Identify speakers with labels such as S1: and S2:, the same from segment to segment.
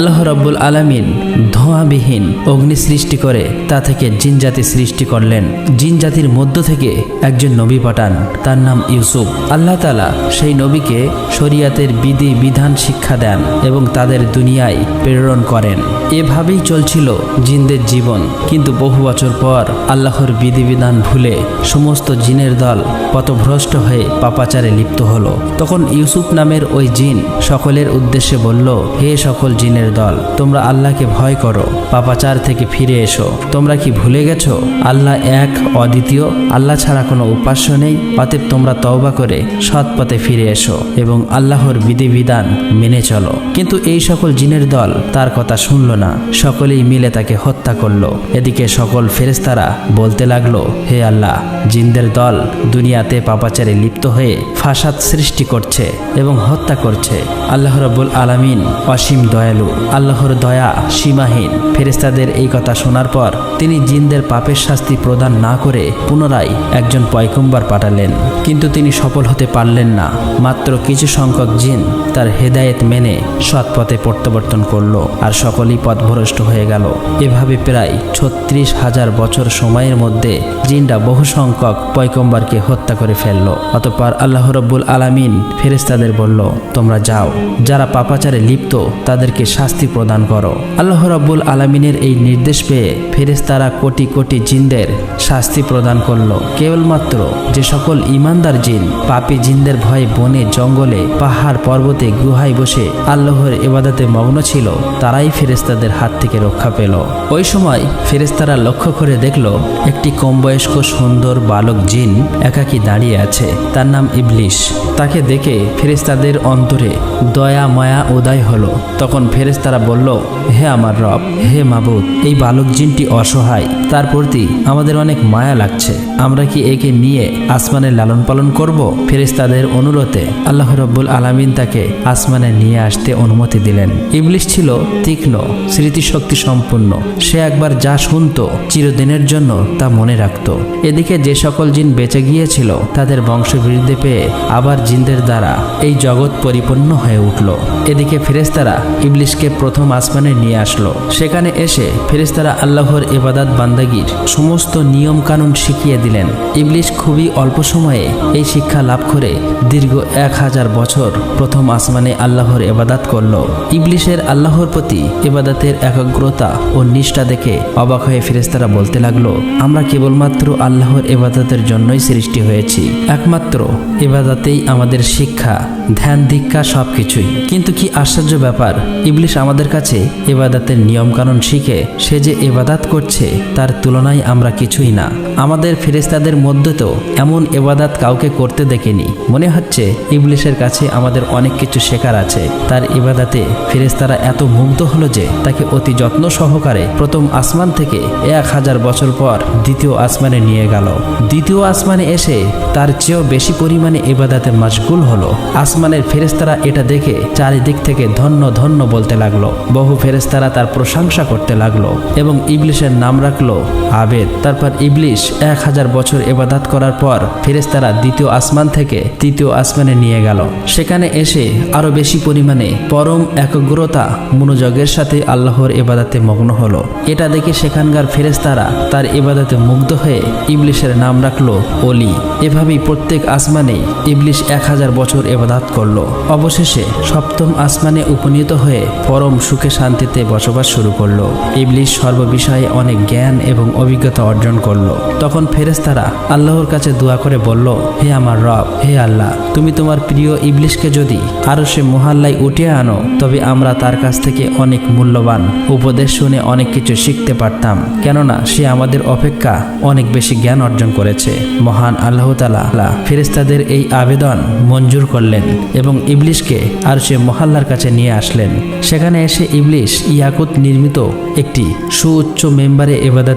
S1: আল্লাহ রব্বুল আলামিন ধোঁয়াবিহীন অগ্নি সৃষ্টি করে তা থেকে জিন জাতি সৃষ্টি করলেন। জিন জাতির মধ্য থেকে একজন নবী পাঠান, তার নাম ইউসুফ। আল্লাহ তালা সেই নবীকে শরিয়াতের বিধি, বিধান, শিক্ষা দেন এবং তাদের দুনিয়ায় প্রেরণ করেন। এভাবেই চলছিল জিনদের জীবন। কিন্তু বহু বছর পর আল্লাহর বিধিবিধান ভুলে সমস্ত জিনের দল পথভ্রষ্ট হয়ে পাপাচারে লিপ্ত হলো। তখন ইউসুফ নামের ওই জিন সকলের উদ্দেশ্যে বলল, হে সকল জিনের দল। তোমরা আল্লাহকে ভয় করো। পাপাচার থেকে ফিরে এসো। তোমরা কি ভুলে গেছো? আল্লাহ এক, অদ্বিতীয়। আল্লাহ ছাড়া কোনো উপাস্য নেই। অতএব তোমরা তওবা করে সৎ পথে ফিরে এসো এবং আল্লাহর বিধিবিধান মেনে চলো। কিন্তু এই সকল জিনের দল তার কথা শুনল না। সকলেই মিলে তাকে হত্যা করল। এদিকে সকল ফেরেস্তারা বলতে লাগল, হে আল্লাহ, জিনদের দল দুনিয়াতে পাপাচারে লিপ্ত হয়ে ফাসাদ সৃষ্টি করছে এবং হত্যা করছে। আল্লাহ রব্বুল আলামিন অসীম দয়ালু। আল্লাহর দয়া সীমাহীন। ফেরেস্তাদের এই কথা শোনার পর তিনি জিনদের পাপের শাস্তি প্রদান না করে পুনরায় একজন পয়কম্বার পাঠালেন। কিন্তু তিনি সফল হতে পারলেন না। মাত্র কিছু সংখ্যক জিন তার হেদায়েত মেনে সৎ পথে প্রত্যাবর্তন করল আর সকলেই পথভ্রষ্ট হয়ে গেল। এভাবে প্রায় ছত্রিশ হাজার বছর সময়ের মধ্যে জিনরা বহু সংখ্যক পয়কম্বারকে হত্যা করে ফেলল। অতপর আল্লাহ রব্বুল আলামিন ফেরেস্তাদের বলল, তোমরা যাও। যারা পাপাচারে লিপ্ত, তাদেরকে শাস্তি প্রদান করো। আল্লাহ রব্বুল আলামিনের এই নির্দেশ পেয়ে ফেরেস্তারা কোটি কোটি জিনদের শাস্তি প্রদান করল। কেবলমাত্র যে সকল ইমানদার জিন, পাপী জিনদের ভয়ে বনে, জঙ্গলে, পাহাড় পর্বতে, গুহায় বসে আল্লাহর এবাদাতে মগ্ন ছিল, তারাই ফেরেস্তাদের হাত থেকে রক্ষা পেল। ওই সময় ফেরেস্তারা লক্ষ্য করে দেখল, একটি কম বয়স্ক সুন্দর বালক জিন একাকী দাঁড়িয়ে আছে, তার নাম ইবলিশ। তাকে দেখে ফেরেস্তাদের অন্তরে দয়া, মায়া, উদয় হলো। তখন ফেরেস্তারা বলল হে আমার রব হে মাবুদ এই বালক জিনটি অসহায়। তার প্রতি আমাদের অনেক মায়া লাগছে। আমরা কি একে নিয়ে আসমানে লালন পালন করব? ফেরেস্তাদের অনুরোধে আল্লাহ রব্বুল আলামিন তাকে আসমানে নিয়ে আসতে অনুমতি দিলেন। ইবলিশ ছিল তীক্ষ্ণ, স্মৃতিশক্তি সম্পূর্ণ। সে একবার যা শুনতো চিরদিনের জন্য তা মনে রাখত। এদিকে যে সকল জিন বেঁচে গিয়েছিল, তাদের বংশবৃদ্ধি পেয়ে আবার জিনদের দ্বারা এই জগৎ পরিপূর্ণ হয়ে উঠল। এদিকে ফেরেস্তারা ইবলিশকে প্রথম আসমানে নিয়ে আসলো। সেখানে এসে ফেরেস্তারা আল্লাহর ইবাদাত বান্দাগির সমস্ত নিয়ম কানুন শিখিয়ে দিলেন। ইবলিশ খুবই অল্প সময়ে এই শিক্ষা লাভ করে দীর্ঘ এক হাজার বছর প্রথম আসমানে আল্লাহর এবাদাত করল। ইবলিশের আল্লাহর প্রতি এবাদাতের একাগ্রতা ও নিষ্ঠা দেখে অবাক হয়ে ফেরেস্তারা বলতে লাগল, আমরা কেবলমাত্র আল্লাহর এবাদতের জন্যই সৃষ্টি হয়েছি। একমাত্র এবাদাতেই আমাদের শিক্ষা, ধ্যান, দীক্ষা সব কিছুই কিন্তু কি আশ্চর্য ব্যাপার, ইবলিশ আমাদের কাছে এবাদাতের নিয়মকানুন শিখে সে যে এবাদাত করছে, তার তুলনায় আমরা কিছুই না। আমাদের ফেরেস্তাদের মধ্যে তো এমন এবাদাত কাউকে করতে দেখিনি। মনে হচ্ছে ইবলিশের কাছে আমাদের অনেক কিছু শেখার আছে। তার ইবাদাতে ফেরেস্তারা এত মুগ্ধ হলো যে তাকে অতি যত্ন সহকারে প্রথম আসমান থেকে এক হাজার বছর পর দ্বিতীয় আসমানে নিয়ে গেল। দ্বিতীয় আসমানে এসে তার চেয়েও বেশি পরিমাণে এবাদাতে মাশগুল হলো। আসমানের ফেরেস্তারা এটা দেখে চারিদিক থেকে ধন্য ধন্য বলতে লাগল। বহু ফেরেস্তারা তার প্রশংসা করতে লাগল এবং ইবলিশের নাম রাখল আবেদ, তারপর ইবলিশ এক হাজার বছর এবাদাত করার পর ফেরেস্তারা দ্বিতীয় আসমান থেকে তৃতীয় আসমানে নিয়ে গেল। সেখানে এসে আরও বেশি পরিমাণে পরম একাগ্রতা মনোযোগের সাথে আল্লাহর এবাদাতে মগ্ন হলো। এটা দেখে সেখানকার ফেরেস্তারা তার এবাদাতে মুগ্ধ হয়ে ইবলিশের নাম রাখল অলি এভাবেই প্রত্যেক আসমানে ইবলিশ এক হাজার বছর এবাদাত করল। অবশেষে সপ্তম আসমানে উপনীত হয়ে পরম সুখে শান্তিতে বসবাস শুরু করল। ইবলিশ সর্ববিষয়ে অনেক জ্ঞান এবং অভিজ্ঞতা অর্জন করল। তখন ফেরেস্তারা আল্লাহর কাছে দোয়া করে বলল, হে আমার রব, হে আল্লাহ, তুমি তোমার প্রিয় ইবলিশকে যদি আরও সে মহাল্লায় উঠিয়ে আনো, তবে আমরা তার কাছ থেকে অনেক মূল্যবান উপদেশ শুনে অনেক কিছু শিখতে পারতাম। কেননা সে আমাদের অপেক্ষা অনেক বেশি জ্ঞান অর্জন করেছে। মহান আল্লাহ তালা ফেরেস্তাদের এই আবেদন মঞ্জুর করলেন এবং ইবলিশকে আর সে মহাল্লার কাছে নিয়ে আসলেন। সেখানে এসে ইবলিশ ইয়াকুত নির্মিত একটি সুউচ্চ মেম্বারে এবাদাতে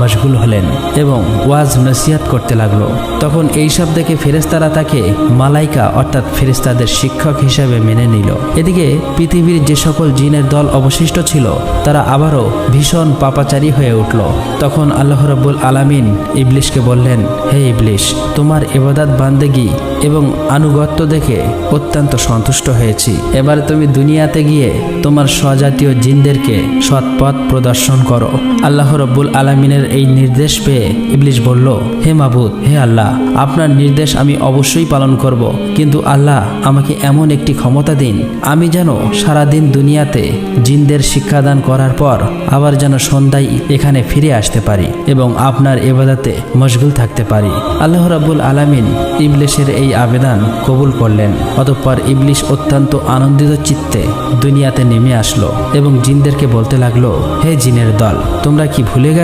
S1: মশগুল হলেন এবং ওয়াজ নসিহাত করতে লাগল। তখন এইসব দেখে ফেরেস্তারা তাকে মালাইকা অর্থাৎ ফেরেস্তাদের শিক্ষক হিসাবে মেনে নিল। এদিকে পৃথিবীর যে সকল জিনের দল অবশিষ্ট ছিল, তারা আবারও ভীষণ পাপাচারী হয়ে উঠল। তখন আল্লাহ রব্বুল আলামিন ইবলিশকে বললেন, হে ইবলিশ, তোমার এবাদাত বান্দেগি এবং আনুগত্য দেখে অত্যন্ত সন্তুষ্ট হয়েছি। এবার তুমি দুনিয়াতে গিয়ে তোমার স্বজাতীয় জিনদেরকে সৎপথ প্রদর্শন করো। আল্লাহ রব্বুল আলমিনের এই নির্দেশ পেয়ে ইবলিশ বলল, হে মাবুদ, হে আল্লাহ, আপনার নির্দেশ আমি অবশ্যই পালন করব, কিন্তু আল্লাহ আমাকে এমন একটি ক্ষমতা দিন, আমি যেন সারাদিন দুনিয়াতে জিনদের শিক্ষাদান করার পর আবার যেন সন্ধ্যায় এখানে ফিরে আসতে পারি এবং আপনার এবাদাতে মশগুল থাকতে পারি। আল্লাহ রাব্বুল আলামিন ইবলিশের এই আবেদন কবুল করলেন, অতঃপর ইবলিশ অত্যন্ত আনন্দিত চিত্তে দুনিয়াতে নেমে আসলো এবং জিনদেরকে বলতে লাগল, হে জিনের দল, তোমরা কি ভুলে গেছো?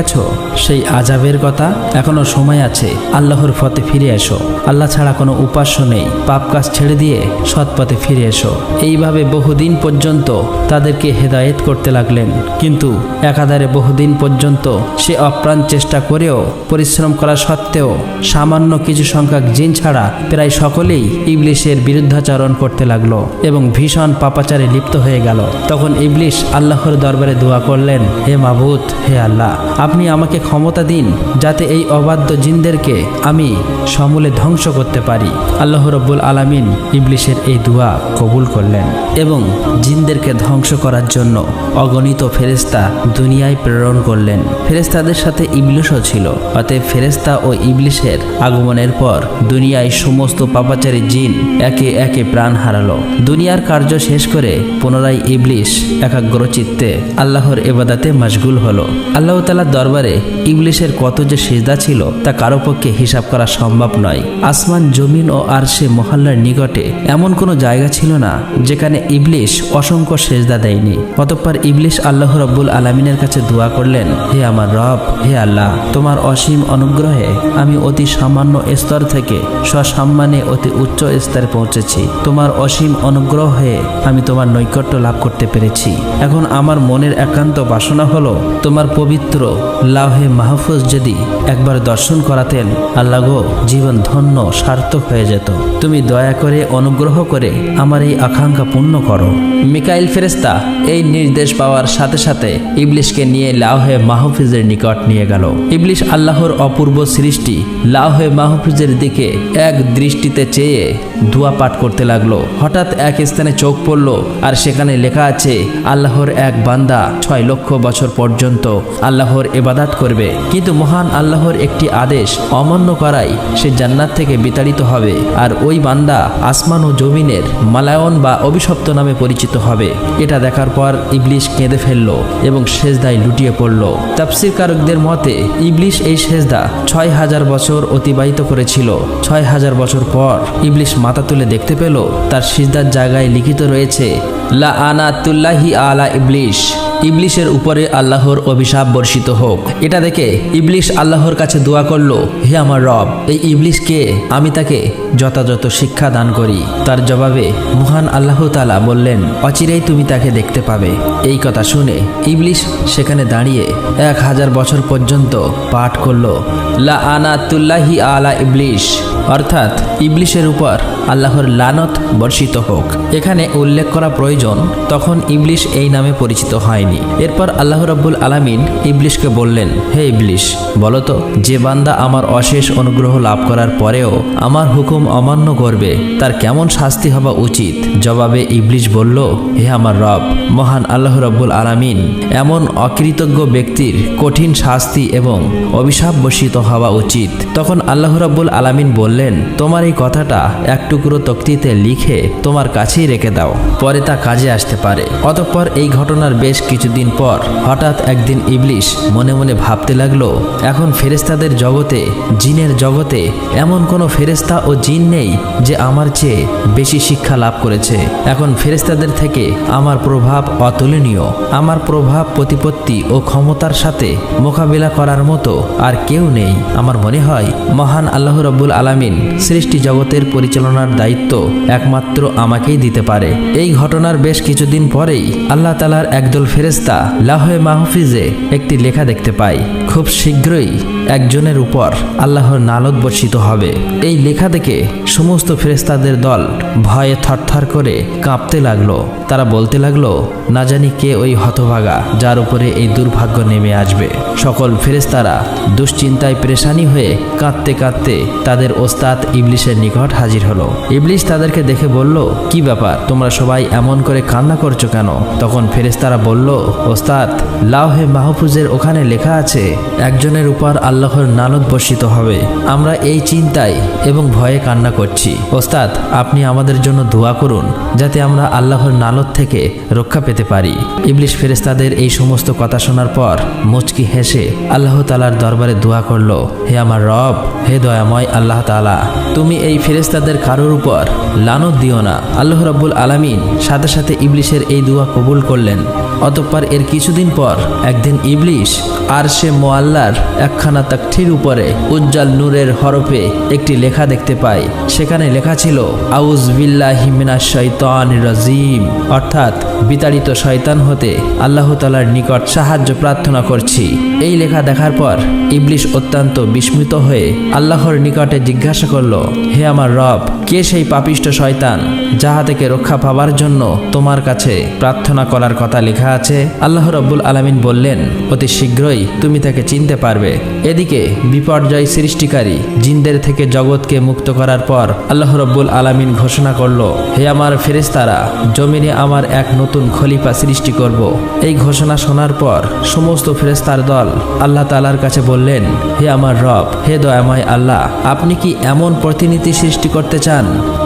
S1: সেই আজাবের কথা এখনও সময় আছে। আল্লাহর পথে ফিরে এসো। আল্লাহ ছাড়া কোনো উপাস্য নেই। পাপ কাজ ছেড়ে দিয়ে সৎ পথে ফিরে এসো। এইভাবে বহুদিন পর্যন্ত তাদেরকে হেদায়েত করতে লাগলেন। কিন্তু একাধারে বহুদিন পর্যন্ত সে অপ্রাণ চেষ্টা করেও, পরিশ্রম করা সত্ত্বেও সামান্য কিছু সংখ্যক জিন ছাড়া প্রায় সকলেই ইবলিশের বিরুদ্ধাচরণ করতে লাগল এবং ভীষণ পাপাচারে লিপ্ত হয়ে গেল। তখন ইবলিশ আল্লাহর দরবারে দোয়া করলেন, হে মাবুত হে আল্লাহ আপনি আমাকে ক্ষমতা দিন যাতে এই অবাধ্য জিনদেরকে আমি সমূলে ধ্বংস করতে পারি। আল্লাহ রব্বুল আলামিন ইবলিশের এই দোয়া কবুল করলেন এবং জিনদেরকে ধ্বংস করার জন্য অগণিত ফেরেস্তা দুনিয়ায় প্রেরণ করলেন। ফেরেস্তাদের সাথে ইবলিশও ছিল। অতএব ফেরেস্তা ও ইবলিশের আগমনের পর দুনিয়ায় সমস্ত পাপাচারী জিন একে একে প্রাণ হারালো। দুনিয়ার কার্য শেষ করে পুনরায় ইবলিশ একাগ্র চিত্তে আল্লাহর এবাদাতে মশগুল হলো। আল্লাহ তালার দরবারে ইবলিশের কত যে সেজদা ছিল তা কারও পক্ষে হিসাব করা সম্ভব নয়। আসমান, জমিন ও আরশে মহল্লার নিকটে এমন কোনো জায়গা ছিল না যেখানে ইবলিশ অসংখ্য সেজদা দেয়নি। অতঃপর ইবলিশ আল্লাহ রব্বুল আলমিনের কাছে দোয়া করলেন, হে আমার রব, হে আল্লাহ, তোমার অসীম অনুগ্রহে আমি অতি সামান্য স্তর থেকে সসম্মানে অতি উচ্চ স্তরে পৌঁছেছি। তোমার অসীম অনুগ্রহ হয়ে আমি তোমার নৈকট্য লাভ করতে পেরেছি। এখন আমার মনের একান্ত বাসনা হলো, তোমার পবিত্র লাহে মাহফুজ যদি একবার দর্শন করাতেন, আল্লাহ গো, জীবন ধন্য, সার্থক হয়ে যেত। তুমি দয়া করে অনুগ্রহ করে আমার এই আকাঙ্ক্ষা পূর্ণ করো। মিকাইল ফেরেস্তা এই নির্দেশ পাওয়ার সাথে সাথে ইবলিশকে নিয়ে লাহে মাহফিজের নিকট নিয়ে গেল। ইবলিশ আল্লাহর অপূর্ব সৃষ্টি লাহে মাহফিজের দিকে এক দৃষ্টিতে চেয়ে দোয়া পাঠ করতে লাগল। হঠাৎ এক স্থানে চোখ পড়ল আর সেখানে লেখা আছে, আল্লাহর এক বান্দা ছয় লক্ষ বছর পর্যন্ত আল্লাহর এবাদাত করবে। কিন্তু মহান আল্লাহর একটি আদেশ অমান্য করাই সে জান্নাত থেকে বিতাড়িত হবে, আর ওই বান্দা আসমান ও জমিনের মালায়ন বা অভিশপ্ত নামে পরিচিত হবে। এটা দেখার পর ইবলিশ কেঁদে ফেলল এবং সেজদায় লুটিয়ে পড়ল। তাফসির কারকদের মতে, ইবলিশ এই সেজদা ছয় হাজার বছর অতিবাহিত করেছিল। ছয় হাজার বছর পর ইবলিশ মাথা তুলে দেখতে পেল, তার সিজদার জায়গায় লিখিত রয়েছে, লা আনাতুল্লাহি আলা ইবলিশ। ইবলিশের উপরে আল্লাহর অভিশাপ বর্ষিত হোক। এটা দেখে ইবলিশ আল্লাহর কাছে দোয়া করল, হে আমার রব, এই ইবলিশকে আমি তাকে যথাযথ শিক্ষা দান করি। তার জবাবে মহান আল্লাহ তালা বললেন, অচিরেই তুমি তাকে দেখতে পাবে। এই কথা শুনে ইবলিশ সেখানে দাঁড়িয়ে এক হাজার বছর পর্যন্ত পাঠ করল, লা আনাতুল্লাহি আলা ইবলিশ। অর্থাৎ ইবলিশের উপর আল্লাহর লানত বর্ষিত হোক। এখানে উল্লেখ করা প্রয়োজন, তখন ইবলিশ এই নামে পরিচিত হয়নি। এরপর আল্লাহ রাব্বুল আলামিন ইবলিশকে বললেন, হে ইবলিশ বলতো যে বান্দা আমার অশেষ অনুগ্রহ লাভ করার পরেও আমার হুকুম অমান্য করবে, তার কেমন শাস্তি হওয়া উচিত? জবাবে ইবলিশ বলল, হে আমার রব, মহান আল্লাহ রাব্বুল আলামিন এমন অকৃতজ্ঞ ব্যক্তির কঠিন শাস্তি এবং অভিশাপ বর্ষিত হওয়া উচিত। তখন আল্লাহ রাব্বুল আলামিন বললেন তোমার এই কথাটা এক টুকরো তক্তিতে লিখে তোমার কাছেই রেখে দাও, পরে তা কাজে আসতে পারে। অতঃপর এই ঘটনার বেশ কিছুদিন পর হঠাৎ একদিন ইবলিশ মনে মনে ভাবতে লাগল, এখন ফেরেস্তাদের জগতে, জিনের জগতে এমন কোনো ফেরেস্তা ও জিন নেই যে আমার চেয়ে বেশি শিক্ষা লাভ করেছে। এখন ফেরেস্তাদের থেকে আমার প্রভাব অতুলনীয়। আমার প্রভাব, প্রতিপত্তি ও ক্ষমতার সাথে মোকাবিলা করার মতো আর কেউ নেই। আমার মনে হয়, মহান আল্লাহ রব্বুল আলামিন সৃষ্টি জগতের পরিচালনার দায়িত্ব একমাত্র আমাকেই দিতে পারে। এই ঘটনার বেশ কিছুদিন পরেই আল্লাহ তালার একদল ফেরেস্তা লাহে মাহফিজে একটি লেখা দেখতে পায় খুব শীঘ্রই একজনের উপর আল্লাহর নালত বর্ষিত হবে। এই লেখা দেখে সমস্ত ফেরেস্তাদের দল ভয়ে থরথর করে কাঁপতে লাগল। তারা বলতে লাগল, না জানি কে ওই হতভাগা যার উপরে এই দুর্ভাগ্য নেমে আসবে। সকল ফেরেস্তারা দুশ্চিন্তায় পেরেশানি হয়ে কাঁদতে কাঁদতে তাদের ওস্তাদ ইবলিশের নিকট হাজির হলো। ইবলিশ তাদেরকে দেখে বলল, কি ব্যাপার, তোমরা সবাই এমন করে কান্না করছ কেন? তখন ফেরেস্তারা বলল, ওস্তাদ লাউহে মাহফুজের ওখানে লেখা আছে একজনের উপর আল্লাহর নানত বর্ষিত হবে। আমরা এই চিন্তায় এবং ভয়ে কান্না করছি। ওস্তাদ, আপনি আমাদের জন্য দোয়া করুন, যাতে আমরা আল্লাহর নালত থেকে রক্ষা পেতে পারি। ইবলিশ ফেরেস্তাদের এই সমস্ত কথা শোনার পর মুচকি হেসে আল্লাহ তালার দরবারে দোয়া করল, হে আমার রব, হে দয়াময় আল্লাহ তালা তুমি এই ফেরেস্তাদের কারোর উপর লানত দিও না। আল্লাহ রব্বুল আলামিন সাথে সাথে ইবলিশের এই দোয়া কবুল করলেন। অতঃপর এর কিছুদিন পর একদিন ইবলিশ আর সে মোয়াল্লার একখানা তাকঠির উপরে উজ্জ্বল নূরের হরফে একটি লেখা দেখতে পায়। সেখানে লেখা ছিল আউজ বিল্লাহি মিনাশ শৈতান রাজিম। অর্থাৎ, বিতাড়িত শয়তান হতে আল্লাহ তালার নিকট সাহায্য প্রার্থনা করছি। এই লেখা দেখার পর ইবলিশ অত্যন্ত বিস্মিত হয়ে আল্লাহর নিকটে জিজ্ঞাসা করল, হে আমার রব, কে সেই পাপিষ্ট শয়তান যাহা থেকে রক্ষা পাবার জন্য তোমার কাছে প্রার্থনা করার কথা লেখা আছে, আল্লাহ রব্বুল আলামিন বললেন, অতি শীঘ্রই তুমি তাকে চিনতে পারবে। এদিকে বিপর্যয় সৃষ্টিকারী জিনদের থেকে জগৎকে মুক্ত করার পর আল্লাহ রব্বুল আলামিন ঘোষণা করল, হে আমার ফেরেস্তারা জমিনে আমার এক নতুন খলিফা সৃষ্টি করব। এই ঘোষণা শোনার পর সমস্ত ফেরেস্তার দল আল্লাহ তালার কাছে বললেন, হে আমার রব, হে দয়াময় আল্লাহ, আপনি কি এমন প্রতিনিধি সৃষ্টি করতে চান,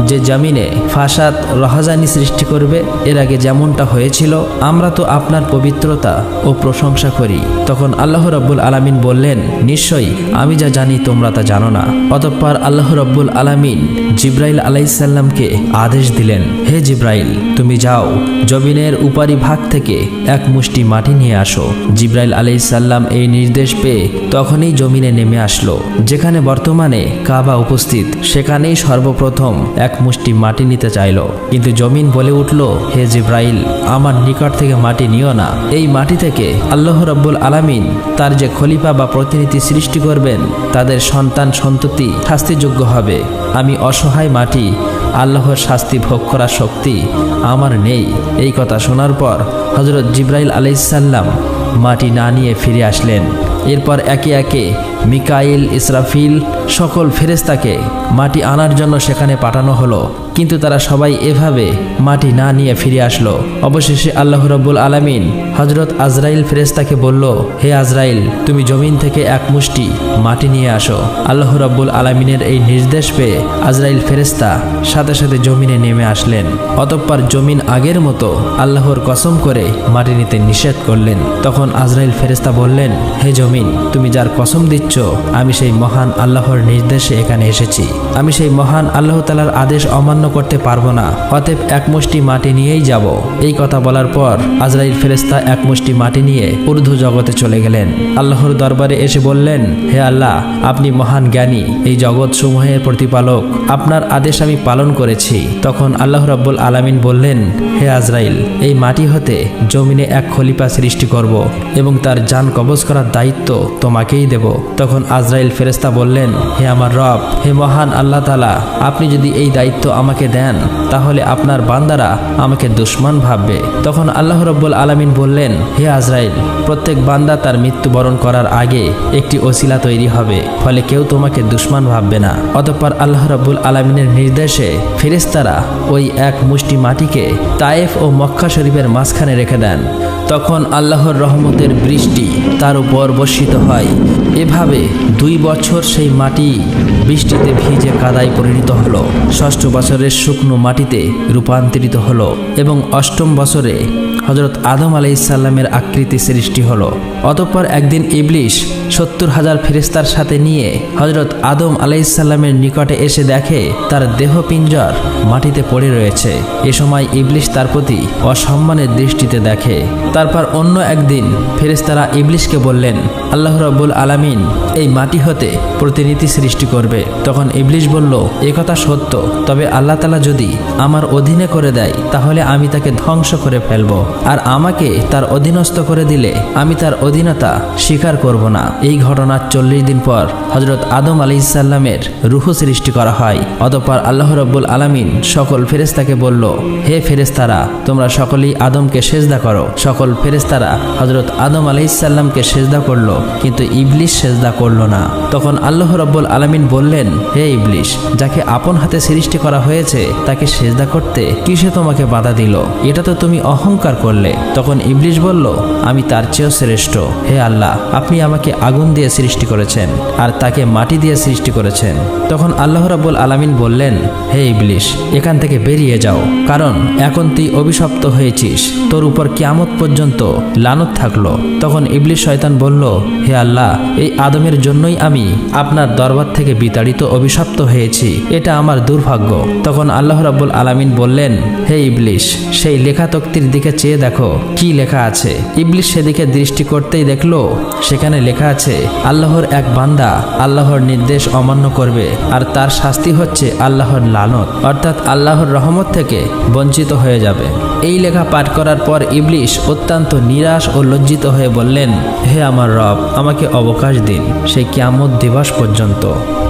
S1: যে জমিনে ফাসাদ, রহাজানি সৃষ্টি করবে? এর আগে যেমনটা হয়েছিল, আমরা তো আপনার পবিত্রতা ও প্রশংসা করি। তখন আল্লাহ রব্বুল আলামিন বললেন, নিশ্চয়ই, আমি যা জানি তোমরা তা জানো না। অতঃপর আল্লাহ রব্বুল আলামিন জিব্রাইল আলাইসাল্লামকে আদেশ দিলেন, হে জিব্রাইল, তুমি যাও, জমিনের উপারি ভাগ থেকে এক মুষ্টি মাটি নিয়ে আসো। জিব্রাইল আলাইসাল্লাম এই নির্দেশ পেয়ে তখনই জমিনে নেমে আসলো। যেখানে বর্তমানে কাবা উপস্থিত, সেখানেই সর্বপ্রথম এক মুষ্টি মাটি নিতে চাইল। কিন্তু জমিন বলে উঠল, হে জিব্রাইল, আমার নিকট থেকে মাটি নিও না। এই মাটি থেকে আল্লাহ রব্বুল আলামিন তার যে খলিফা বা প্রতিনিধি সৃষ্টি করবেন, তাদের সন্তান সন্ততি শাস্তিযোগ্য হবে। আমি অসহায় মাটি, আল্লাহর শাস্তি ভোগ করার শক্তি আমার নেই। এই কথা শোনার পর হজরত জিব্রাইল আলাইসাল্লাম মাটি না নিয়ে ফিরে আসলেন। এরপর একে একে মিকাইল, ইসরাফিল সকল ফেরেস্তাকে মাটি আনার জন্য সেখানে পাঠানো হলো। কিন্তু তারা সবাই এভাবে মাটি না নিয়ে ফিরে আসলো। অবশেষে আল্লাহ রব্বুল আলামিন হজরত আজরাইল ফেরেস্তাকে বলল, হে আজরাইল, তুমি জমিন থেকে এক মুষ্টি মাটি নিয়ে আসো। আল্লাহ রব্বুল আলামিনের এই নির্দেশ পেয়ে আজরাইল ফেরেস্তা সাথে সাথে জমিনে নেমে আসলেন। অতঃপর জমিন আগের মতো আল্লাহর কসম করে মাটি নিতে নিষেধ করলেন। তখন আজরাইল ফেরেস্তা বললেন, হে জমিন, তুমি যার কসম দিচ্ছ আমি সেই মহান আল্লাহর নির্দেশে এখানে এসেছি। আমি সেই মহান আল্লাহ তালার আদেশ অমান্য করতে পারব না। অতএব এক মুষ্টি মাটি নিয়েই যাব। এই কথা বলার পর আজরাইল ফেরেস্তা এক মুষ্টি মাটি নিয়ে ঊর্ধ্ব জগতে চলে গেলেন। আল্লাহর দরবারে এসে বললেন, হে আল্লাহ, আপনি মহান জ্ঞানী। এই জগৎ সমূহের প্রতিপালক। আপনার আদেশ আমি পালন করেছি। তখন আল্লাহ রাব্বুল আলামিন বললেন, হে আজরাইল, এই মাটি হতে জমিনে এক খলিফা সৃষ্টি করব এবং তার যান কবজ করার দায়িত্ব তোমাকেই দেব। তখন আজরাইল ফেরেস্তা বললেন, হে আমার রব, হে মহান আল্লাহ তালা আপনি যদি এই দায়িত্ব আমাকে দেন, তাহলে আপনার বান্দারা আমাকে দুশ্মন ভাববে। তখন আল্লাহ রব্বুল আলামিন বললেন, হে আজরাইল, প্রত্যেক বান্দা তার মৃত্যুবরণ করার আগে একটি ওসিলা তৈরি হবে, ফলে কেউ তোমাকে দুশ্মন ভাববে না। অতঃপর আল্লাহ রব্বুল আলমিনের নির্দেশে ফেরেস্তারা ওই এক মুষ্টি মাটিকে তায়েফ ও মক্কা শরীফের মাঝখানে রেখে দেন। তখন আল্লাহর রহমতের বৃষ্টি তার উপর বর্ষিত হয়। এভাবে দুই বছর সেই মাটি বৃষ্টিতে ভিজে কাদায় পরিণত হলো। ষষ্ঠ বছরের শুকনো মাটিতে রূপান্তরিত হলো এবং অষ্টম বছরে হজরত আদম আলাইসাল্লামের আকৃতি সৃষ্টি হলো। অতঃপর একদিন ইবলিশ সত্তর হাজার ফেরেস্তার সাথে নিয়ে হজরত আদম আলাইসাল্লামের নিকটে এসে দেখে তার দেহ পিঞ্জর মাটিতে পড়ে রয়েছে। এ সময় ইবলিশ তার প্রতি অসম্মানের দৃষ্টিতে দেখে। তারপর অন্য একদিন ফেরেস্তারা ইবলিশকে বললেন আল্লাহ রব্বুল আলামিন এই মাটি হতে প্রতিনিধি সৃষ্টি করবে। তখন ইবলিশ বলল কথা সত্য, তবে আল্লাহ তালা যদি আমার অধীনে করে দেয়, তাহলে আমি তাকে ধ্বংস করে ফেলব। আর আমাকে তার অধীনস্থ করে দিলে আমি তার অধীনতা স্বীকার করব না। এই ঘটনার চল্লিশ দিন পর হজরত আদম আলি ইসাল্লামের রুহ সৃষ্টি করা হয়। অতঃপর আল্লাহ রব্বুল আলামিন সকল ফেরেস্তাকে বলল, হে ফেরেস্তারা তোমরা সকলেই আদমকে সেজদা করো। সকল ফেরেস্তারা হজরত আদম আলি ইসাল্লামকে সেজদা করল। কিন্তু ইবলিশ সেজদা করল না। তখন আল্লাহ রব্বুল আলামিন বললেন, হে ইবলিশ, যাকে আপন হাতে সৃষ্টি করা হয়েছে, তাকে সেজদা করতে কিসে তোমাকে বাধা দিল? এটা তো তুমি অহংকার করলে। তখন ইবলিশ বলল, আমি তার চেয়েও শ্রেষ্ঠ। হে আল্লাহ, আপনি আমাকে আগুন দিয়ে সৃষ্টি করেছেন আর তাকে মাটি দিয়ে সৃষ্টি করেছেন। তখন আল্লাহ রাব্বুল আলামিন বললেন, হে ইবলিশ, এখান থেকে বেরিয়ে যাও, কারণ এখন তুই অভিশপ্ত হয়েছিস। তোর উপর কিয়ামত পর্যন্ত লানত থাকল। তখন ইবলিশ শয়তান বলল হে আল্লাহ, এই আদমের জন্যই আমি আপনার দরবার থেকে বিতাড়িত, অভিশপ্ত হয়েছি। এটা আমার দুর্ভাগ্য। তখন আল্লাহ রাব্বুল আলামিন বললেন, হে ইবলিশ, সেই লেখা তক্তির দিকে চেয়ে দেখো, কি লেখা আছে? ইবলিশ সেদিকে দৃষ্টি করতেই দেখল, সেখানে লেখা আছে, আল্লাহর এক বান্দা আল্লাহর নির্দেশ অমান্য করবে, আর তার শাস্তি হচ্ছে আল্লাহর লানত, অর্থাৎ আল্লাহর রহমত থেকে বঞ্চিত হয়ে যাবে। এই লেখা পাঠ করার পর ইবলিশ অত্যন্ত নিরাশ ও লজ্জিত হয়ে বললেন, হে আমার রব, আমাকে অবকাশ দিন সেই কিয়ামত দিবস পর্যন্ত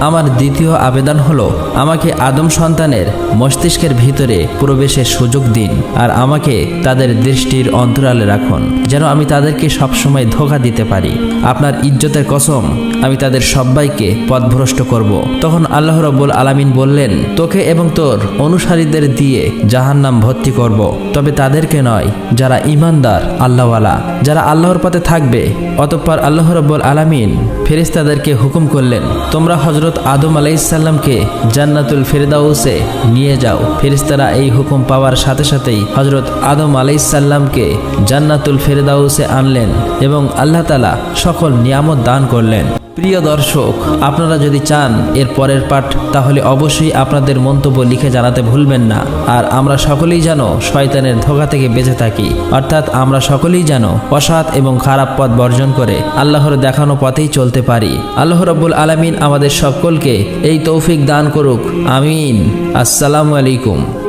S1: আমার দ্বিতীয় আবেদন হলো, আমাকে আদম সন্তানের মস্তিষ্কের ভিতরে প্রবেশের সুযোগ দিন আর আমাকে তাদের দৃষ্টির অন্তরালে রাখুন, যেন আমি তাদেরকে সবসময় ধোকা দিতে পারি আপনার ইজ্জতের কসম, আমি তাদের সবাইকে পথভ্রষ্ট করব। তখন আল্লাহ রব্বুল আলামিন বললেন, তোকে এবং তোর অনুসারীদের দিয়ে জাহান্নাম ভর্তি করব। তবে তাদেরকে নয়, যারা ইমানদার আল্লাহওয়ালা, যারা আল্লাহর পথে থাকবে, অতঃপর আল্লাহ রব্বুল আলামিন ফেরিস্তাদেরকে হুকুম করলেন, তোমরা হজরত আদম আলাইসাল্লামকে জান্নাতুল ফেরদাউসে নিয়ে যাও। ফেরিস্তারা এই হুকুম পাওয়ার সাথে সাথেই হজরত আদম আলাইসাল্লামকে জান্নাতুল ফেরদাউসে আনলেন এবং আল্লাহ তালা সকল নিয়ামত দান করলেন। প্রিয় দর্শক, আপনারা যদি চান এর পরের পাঠ, তাহলে অবশ্যই আপনাদের মন্তব্য লিখে জানাতে ভুলবেন না। আর আমরা সকলেই যেন শয়তানের ধোকা থেকে বেঁচে থাকি। অর্থাৎ আমরা সকলেই যেন অসৎ এবং খারাপ পথ বর্জন করে আল্লাহর দেখানো পথেই চলতে পারি। আল্লাহ রব্বুল আলমিন আমাদের সকলকে এই তৌফিক দান করুক। আমিন। আসসালামু আলাইকুম।